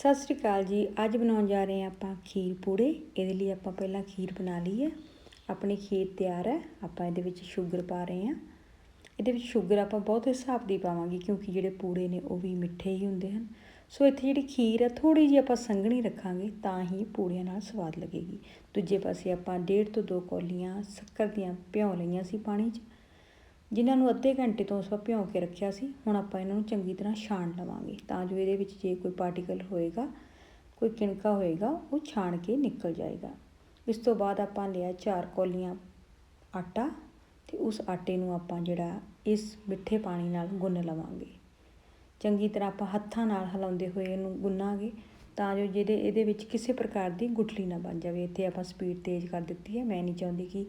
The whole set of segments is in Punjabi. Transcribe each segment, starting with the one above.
ਸਤਿ ਸ਼੍ਰੀ ਅਕਾਲ ਜੀ। ਅੱਜ ਬਣਾਉਣ ਜਾ ਰਹੇ ਹਾਂ ਆਪਾਂ ਖੀਰ ਪੂੜੇ। ਇਹਦੇ ਲਈ ਆਪਾਂ ਪਹਿਲਾਂ ਖੀਰ ਬਣਾ ਲਈ ਹੈ। ਆਪਣੀ ਖੀਰ ਤਿਆਰ ਹੈ। ਆਪਾਂ ਇਹਦੇ ਵਿੱਚ ਸ਼ੂਗਰ ਪਾ ਰਹੇ ਹਾਂ। ਇਹਦੇ ਵਿੱਚ ਸ਼ੂਗਰ ਆਪਾਂ ਬਹੁਤ ਹਿਸਾਬ ਦੀ ਪਾਵਾਂਗੇ ਕਿਉਂਕਿ ਜਿਹੜੇ ਪੂੜੇ ਨੇ ਉਹ ਵੀ ਮਿੱਠੇ ਹੀ ਹੁੰਦੇ ਹਨ। ਸੋ ਇੱਥੇ ਜਿਹੜੀ ਖੀਰ ਹੈ ਥੋੜੀ ਜਿਹੀ ਆਪਾਂ ਸੰਘਣੀ ਰੱਖਾਂਗੇ ਤਾਂ ਹੀ ਪੂੜਿਆਂ ਨਾਲ ਸਵਾਦ ਲੱਗੇਗੀ। ਦੂਜੇ ਪਾਸੇ ਆਪਾਂ ਡੇਢ ਤੋਂ ਦੋ ਕੌਲੀਆਂ ਸ਼ੱਕਰ ਦੀਆਂ ਭਿਉਂ ਲਈਆਂ ਸੀ ਪਾਣੀ 'ਚ। ਜਿਨ੍ਹਾਂ ਨੂੰ ਅੱਧੇ ਘੰਟੇ ਤੋਂ ਆਪਾਂ ਭਿਉਂ ਕੇ ਰੱਖਿਆ ਸੀ, ਹੁਣ ਆਪਾਂ ਇਹਨਾਂ ਨੂੰ ਚੰਗੀ ਤਰ੍ਹਾਂ ਛਾਣ ਲਵਾਂਗੇ। ਤਾਂ ਜੋ ਇਹਦੇ ਵਿੱਚ ਜੇ ਕੋਈ ਪਾਰਟੀਕਲ ਹੋਏਗਾ, ਕੋਈ ਕਿਣਕਾ ਹੋਏਗਾ, ਉਹ ਛਾਣ ਕੇ ਨਿਕਲ ਜਾਏਗਾ। ਇਸ ਤੋਂ ਬਾਅਦ ਆਪਾਂ ਲਿਆ ਚਾਰ ਕੌਲੀਆਂ ਆਟਾ ਤੇ ਉਸ ਆਟੇ ਨੂੰ ਆਪਾਂ ਜਿਹੜਾ ਇਸ ਮਿੱਠੇ ਪਾਣੀ ਨਾਲ ਗੁੰਨ ਲਵਾਂਗੇ। ਚੰਗੀ ਤਰ੍ਹਾਂ ਆਪਾਂ ਹੱਥਾਂ ਨਾਲ ਹਿਲਾਉਂਦੇ ਹੋਏ ਇਹਨੂੰ ਗੁੰਨਾਂਗੇ, ਤਾਂ ਜੋ ਜਿਹਦੇ ਇਹਦੇ ਵਿੱਚ ਕਿਸੇ ਪ੍ਰਕਾਰ ਦੀ ਗੁਠਲੀ ਨਾ ਬਣ ਜਾਵੇ। ਇੱਥੇ ਆਪਾਂ ਸਪੀਡ ਤੇਜ਼ ਕਰ ਦਿੱਤੀ ਹੈ। ਮੈਂ ਨਹੀਂ ਚਾਹੁੰਦੀ ਕਿ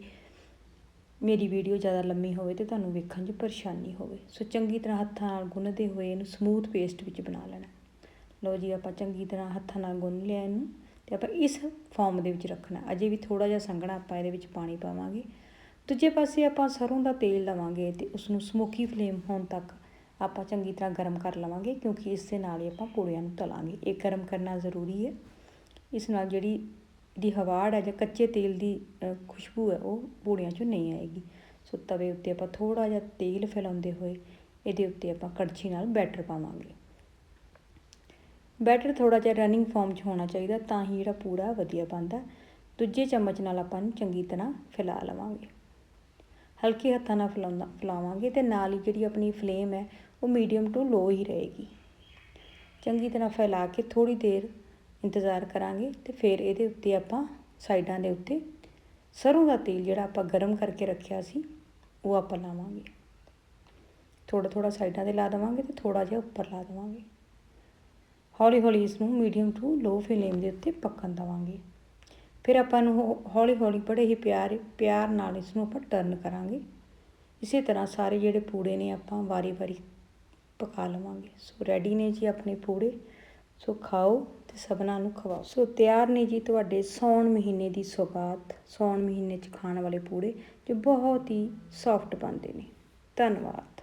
ਮੇਰੀ ਵੀਡੀਓ ਜ਼ਿਆਦਾ ਲੰਮੀ ਹੋਵੇ ਤੇ ਤੁਹਾਨੂੰ ਵੇਖਣ 'ਚ ਪਰੇਸ਼ਾਨੀ ਹੋਵੇ। ਸੋ ਚੰਗੀ ਤਰ੍ਹਾਂ ਹੱਥਾਂ ਨਾਲ ਗੁੰਨਦੇ ਹੋਏ ਇਹਨੂੰ ਸਮੂਥ ਪੇਸਟ ਵਿੱਚ ਬਣਾ ਲੈਣਾ। ਲਓ ਜੀ, ਆਪਾਂ ਚੰਗੀ ਤਰ੍ਹਾਂ ਹੱਥਾਂ ਨਾਲ ਗੁੰਨ ਲਿਆ ਇਹਨੂੰ ਤੇ ਆਪਾਂ ਇਸ ਫਾਰਮ ਦੇ ਵਿੱਚ ਰੱਖਣਾ। ਅਜੇ ਵੀ ਥੋੜਾ ਜਿਹਾ ਸੰਘਣਾ ਆਪਾਂ ਇਹਦੇ ਵਿੱਚ ਪਾਣੀ ਪਾਵਾਂਗੇ। ਦੂਜੇ ਪਾਸੇ ਆਪਾਂ ਸਰੋਂ ਦਾ ਤੇਲ ਲਵਾਂਗੇ ਤੇ ਉਸ ਨੂੰ ਸਮੋਕੀ ਫਲੇਮ ਹੋਣ ਤੱਕ ਆਪਾਂ ਚੰਗੀ ਤਰ੍ਹਾਂ ਗਰਮ ਕਰ ਲਵਾਂਗੇ ਕਿਉਂਕਿ ਇਸ ਦੇ ਨਾਲ ਹੀ ਆਪਾਂ ਪੂੜਿਆਂ ਨੂੰ ਤਲਾਂਗੇ। ਇਹ ਗਰਮ ਕਰਨਾ ਜ਼ਰੂਰੀ ਹੈ। ਇਸ ਨਾਲ ਜਿਹੜੀ ਦੀ ਹਵਾੜ ਹੈ ਜਾਂ ਕੱਚੇ ਤੇਲ ਦੀ ਖੁਸ਼ਬੂ ਹੈ ਉਹ ਪੂੜੀਆਂ 'ਚੋਂ ਨਹੀਂ ਆਏਗੀ। ਸੋ ਤਵੇ ਉੱਤੇ ਆਪਾਂ ਥੋੜਾ ਜਿਹਾ ਤੇਲ ਫੈਲਾਉਂਦੇ ਹੋਏ ਇਹਦੇ ਉੱਤੇ ਆਪਾਂ ਕੜਛੀ ਨਾਲ ਬੈਟਰ ਪਾਵਾਂਗੇ। ਬੈਟਰ ਥੋੜਾ ਜਿਹਾ ਰਨਿੰਗ ਫਾਰਮ 'ਚ ਹੋਣਾ ਚਾਹੀਦਾ, ਤਾਂ ਹੀ ਜਿਹੜਾ ਪੂੜਾ ਵਧੀਆ ਬਣਦਾ। ਦੂਜੇ ਚਮਚ ਨਾਲ ਆਪਾਂ ਨੂੰ ਚੰਗੀ ਤਰ੍ਹਾਂ ਫੈਲਾ ਲਵਾਂਗੇ। ਹਲਕੇ ਹੱਥਾਂ ਨਾਲ ਫਲਾਉਂਦਾ, ਫਲਾਵਾਂਗੇ ਤੇ ਨਾਲ ਹੀ ਜਿਹੜੀ ਆਪਣੀ ਫਲੇਮ ਹੈ, ਉਹ ਮੀਡੀਅਮ ਟੂ ਲੋ ਹੀ ਰਹੇਗੀ। ਚੰਗੀ ਤਰ੍ਹਾਂ ਫੈਲਾ ਕੇ ਥੋੜੀ ਦੇਰ ਇੰਤਜ਼ਾਰ ਕਰਾਂਗੇ ਤੇ ਫਿਰ ਇਹਦੇ ਉੱਤੇ ਆਪਾਂ ਸਾਈਡਾਂ ਦੇ ਉੱਤੇ ਸਰੋਂ ਦਾ ਤੇਲ ਜਿਹੜਾ ਆਪਾਂ ਗਰਮ ਕਰਕੇ ਰੱਖਿਆ ਸੀ, ਉਹ ਆਪਾਂ ਲਾਵਾਂਗੇ। ਥੋੜਾ ਥੋੜਾ ਸਾਈਡਾਂ ਤੇ ਲਾ ਦੇਵਾਂਗੇ ਤੇ ਥੋੜਾ ਜਿਹਾ ਉੱਪਰ ਲਾ ਦੇਵਾਂਗੇ। ਹੌਲੀ ਹੌਲੀ ਇਸ ਨੂੰ ਮੀਡੀਅਮ ਟੂ ਲੋ ਫਲੇਮ ਦੇ ਉੱਤੇ ਪੱਕਣ ਦੇਵਾਂਗੇ। ਫਿਰ ਆਪਾਂ ਨੂੰ ਹੌਲੀ ਹੌਲੀ ਬੜੇ ਹੀ ਪਿਆਰ ਪਿਆਰ ਨਾਲ ਇਸ ਨੂੰ ਆਪਾਂ ਟਰਨ ਕਰਾਂਗੇ। ਇਸੇ ਤਰ੍ਹਾਂ ਸਾਰੇ ਜਿਹੜੇ ਪੂੜੇ ਨੇ ਆਪਾਂ ਵਾਰੀ-ਵਾਰੀ ਪਕਾ ਲਵਾਂਗੇ। ਸੋ ਰੈਡੀ ਨੇ ਜੀ ਆਪਣੇ ਪੂੜੇ। ਸੋ ਖਾਓ ਤੇ ਸਭਨਾਂ ਨੂੰ ਖਵਾਓ। ਸੋ ਤਿਆਰ ਨੇ ਜੀ ਤੁਹਾਡੇ ਸੌਣ ਮਹੀਨੇ ਦੀ ਸੌਗਾਤ ਸੌਣ ਮਹੀਨੇ 'ਚ ਖਾਣ ਵਾਲੇ ਪੂੜੇ, ਜੋ ਬਹੁਤ ਹੀ ਸੌਫਟ ਬਣਦੇ ਨੇ। ਧੰਨਵਾਦ।